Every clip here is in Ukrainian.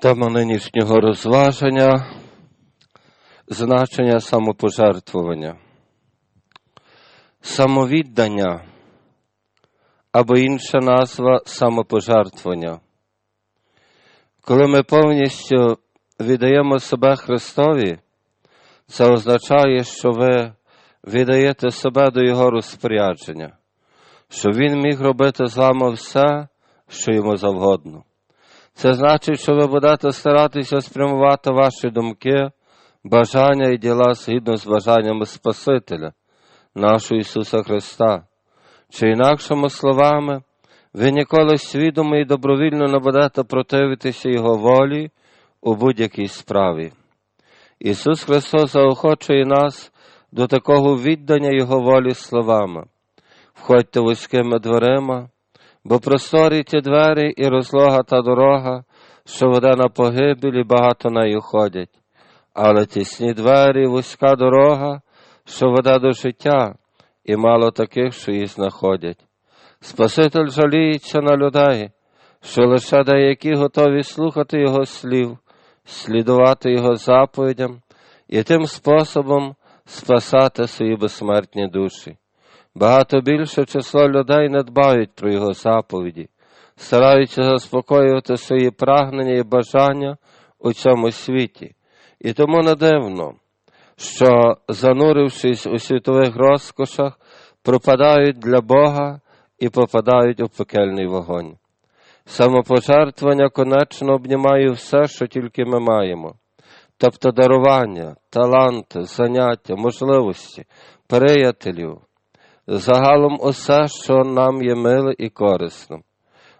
Тема нинішнього розваження значення самопожертвування, самовіддання або інша назва самопожертвування. Коли ми повністю віддаємо себе Христові, це означає, що ви віддаєте себе до Його розпорядження, що Він міг робити з вами все, що йому завгодно. Це значить, що ви будете старатися спрямувати ваші думки, бажання і діла згідно з бажаннями Спасителя, нашого Ісуса Христа. Чи інакшими словами, ви ніколи свідомо і добровільно не будете противитися Його волі у будь-якій справі. Ісус Христос заохочує нас до такого віддання Його волі словами. Входьте вузькими дверима, бо просторі ті двері і розлога та дорога, що веде на погибель, і багато нею ходять, але тісні двері, вузька дорога, що веде до життя, і мало таких, що її знаходять. Спаситель жаліється на людей, що лише деякі готові слухати Його слів, слідувати Його заповідям і тим способом спасати свої безсмертні душі. Багато більше число людей не дбають про його заповіді, стараються заспокоювати свої прагнення і бажання у цьому світі. І тому не дивно, що, занурившись у світових розкошах, пропадають для Бога і попадають у пекельний вогонь. Самопожертвування конечно обнімає все, що тільки ми маємо, тобто дарування, таланти, заняття, можливості, приятелів загалом усе, що нам є миле і корисно.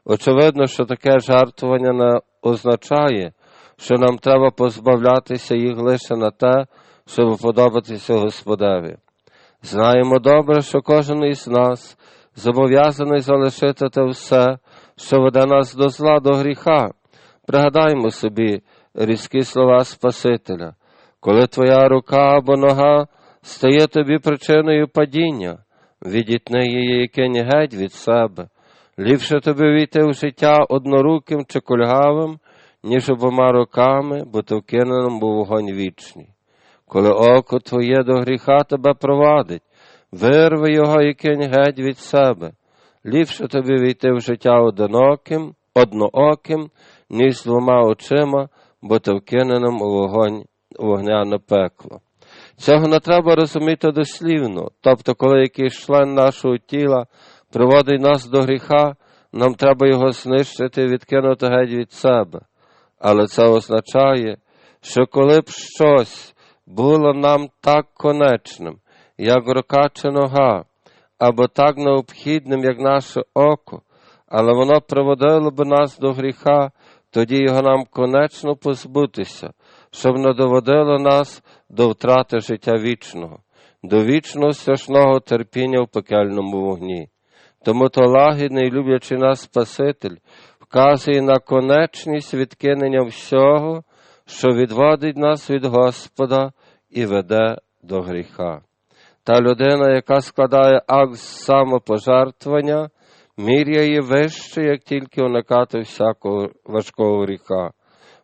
Очевидно, що таке жертвування не означає, що нам треба позбавлятися їх лише на те, щоб подобатися Господеві. Знаємо добре, що кожен із нас зобов'язаний залишити те все, що веде нас до зла, до гріха. Пригадаймо собі різкі слова Спасителя, коли твоя рука або нога стає тобі причиною падіння відітни її і кинь геть від себе. Ліпше тобі війти в життя одноруким чи кульгавим, ніж обома руками, бо ти вкиненому був вогонь вічний. Коли око твоє до гріха тебе провадить, вирви його і кинь геть від себе. Ліпше тобі війти в життя одиноким, однооким, ніж двома очима, бо ти вкиненим у вогонь вогняне пекло. Цього не треба розуміти дослівно, тобто, коли якийсь член нашого тіла приводить нас до гріха, нам треба його знищити і відкинути геть від себе. Але це означає, що коли б щось було нам так конечним, як рука чи нога, або так необхідним, як наше око, але воно приводило б нас до гріха, тоді його нам конечно позбутися, щоб не доводило нас до втрати життя вічного, до вічного страшного терпіння в пекельному вогні. Тому то лагідний, люблячий нас Спаситель, вказує на конечність відкинення всього, що відводить нас від Господа і веде до гріха. Та людина, яка складає акт самопожертвування, міряє вище, як тільки уникати всякого важкого гріха.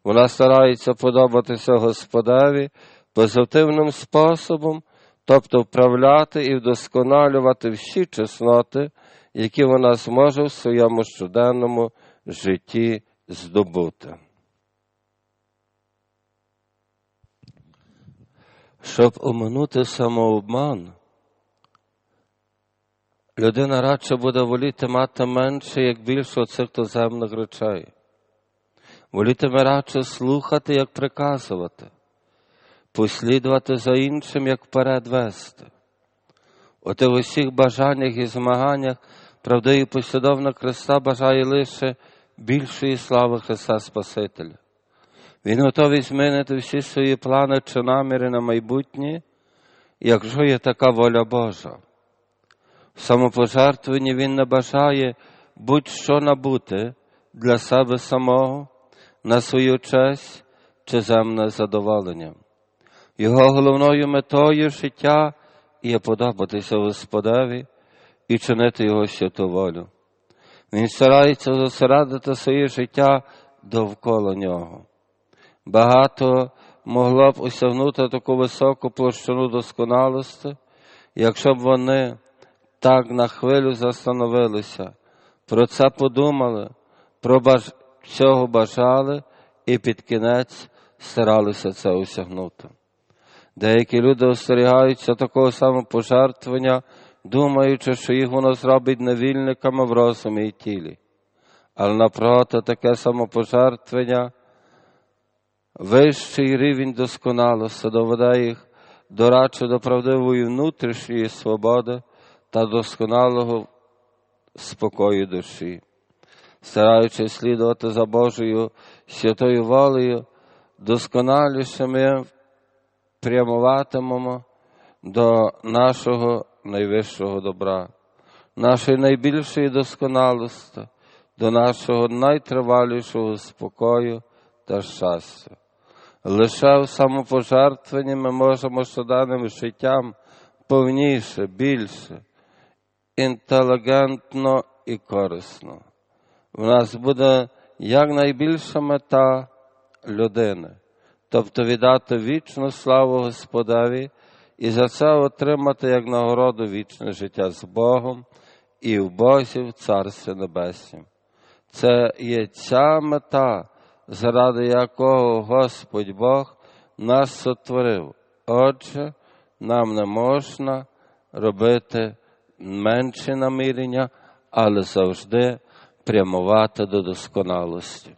Вона старається подобатися Господеві позитивним способом, тобто вправляти і вдосконалювати всі чесноти, які вона зможе в своєму щоденному житті здобути. Щоб оминути самообман, людина радше буде воліти мати менше, як більше оцих туземних речей. Волітиме радше слухати, як приказувати, послідувати за іншим, як вперед вести. От в усіх бажаннях і змаганнях правдивий послідовник Христа бажає лише більшої слави Христа Спасителя. Він готовий змінити всі свої плани чи наміри на майбутнє, якщо є така воля Божа. В самопожертвуванні Він не бажає будь-що набути для себе самого, на свою честь чи земне задоволення. Його головною метою життя є подобатися Господеві і чинити Його святу волю. Він старається зосередити своє життя довкола нього. Багато могло б осягнути таку високу площину досконалості, якщо б вони так на хвилю застановилися, про це подумали, про баж... цього бажали і під кінець старалися це осягнути. Деякі люди остерігаються такого самопожертвування, думаючи, що їх воно зробить невільниками в розумі і тілі. Але напроти таке самопожертвення, вищий рівень досконалості доведе їх до радше до правдивої внутрішньої свободи та досконалого спокою душі, стараючись слідувати за Божою святою волею, досконаліше ми прямуватимемо до нашого найвищого добра, нашої найбільшої досконалості, до нашого найтривалішого спокою та щастя. Лише в самопожертвенні ми можемо щоденним життям повніше, більше, інтелігентно і корисно. У нас буде якнайбільша мета людини, тобто віддати вічну славу Господеві і за це отримати як нагороду вічне життя з Богом і в Бозі в Царстві Небеснім. Це є ця мета, заради якого Господь Бог нас сотворив. Отже, нам не можна робити менші намірення, але завжди прямувати до досконалості.